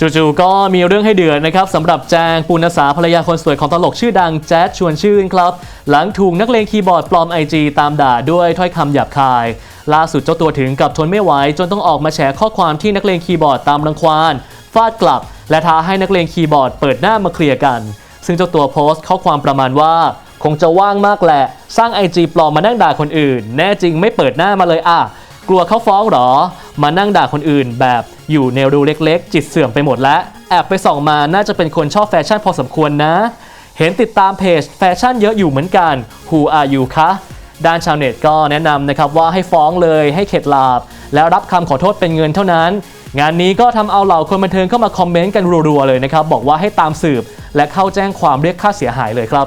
จู่ๆก็มีเรื่องให้เดือดนะครับสำหรับแจงปุณสาภรรยาคนสวยของตลกชื่อดังแจ๊ดชวนชื่นครับ หลังถูกนักเลงคีย์บอร์ดปลอม IG ตามด่าด้วยถ้อยคำหยาบคาย ล่าสุดเจ้าตัวถึงกับทนไม่ไหว จนต้องออกมาแฉข้อความที่นักเลงคีย์บอร์ดตามรังควานฟาดกลับ และท้าให้นักเลงคีย์บอร์ดเปิดหน้ามาเคลียร์กัน ซึ่งเจ้าตัวโพสต์ข้อความประมาณว่า คงจะว่างมากแหละ สร้าง IG ปลอมมานั่งด่าคนอื่น แน่จริงไม่เปิดหน้ามาเลยอะ กลัวเขาฟ้องเหรอ มานั่งด่าคนอื่นแบบอยู่ในรูเล็กๆ จิตเสื่อมไปหมดแล้ว แอบไปส่องมาน่าจะเป็นคนชอบแฟชั่นพอสมควรนะ เห็นติดตามเพจแฟชั่นเยอะอยู่เหมือนกัน Who are you คะด้านชาวเน็ตก็แนะนำนะครับว่าให้ฟ้องเลยให้เข็ดหลาบ แล้วรับคำขอโทษเป็นเงินเท่านั้น งานนี้ก็ทำเอาเหล่าคนบันเทิงเข้ามาคอมเมนต์กันรัวๆเลยนะครับ บอกว่าให้ตามสืบ และเข้าแจ้งความเรียกค่าเสียหายเลยครับ